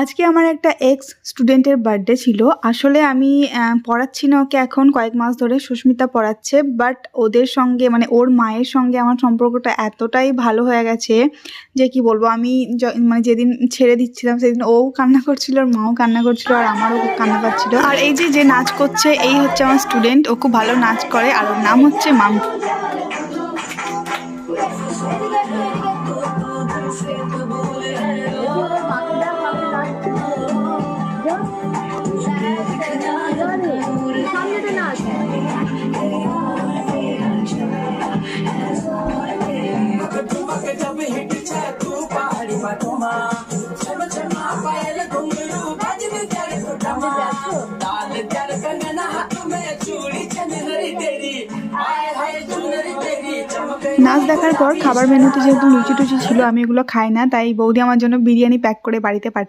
আজকে আমার একটা এক্স স্টুডেন্টের বার্থডে ছিল। আসলে আমি পড়াচ্ছি না ওকে এখন, কয়েক মাস ধরে সুস্মিতা পড়াচ্ছে বাট ওদের সঙ্গে মানে ওর মায়ের সঙ্গে আমার সম্পর্কটা এতটাই ভালো হয়ে গেছে যে কি বলব, আমি মানে যেদিন ছেড়ে দিচ্ছিলাম সেদিন ও কান্না করছিল, আর মাও কান্না করছিল, আর আমারও খুব কান্না পাচ্ছিল। আর এই যে যে নাচ করছে, এই হচ্ছে আমার স্টুডেন্ট ও খুব ভালো নাচ করে, আর ওর নাম হচ্ছে নাচ দেখার পর খাবার মেনুতে যেহেতু লুচি টুচি ছিল আমি এগুলো খাই না তাই বৌদি আমার জন্য বিরিয়ানি প্যাক করে বাড়িতে পাঠিয়ে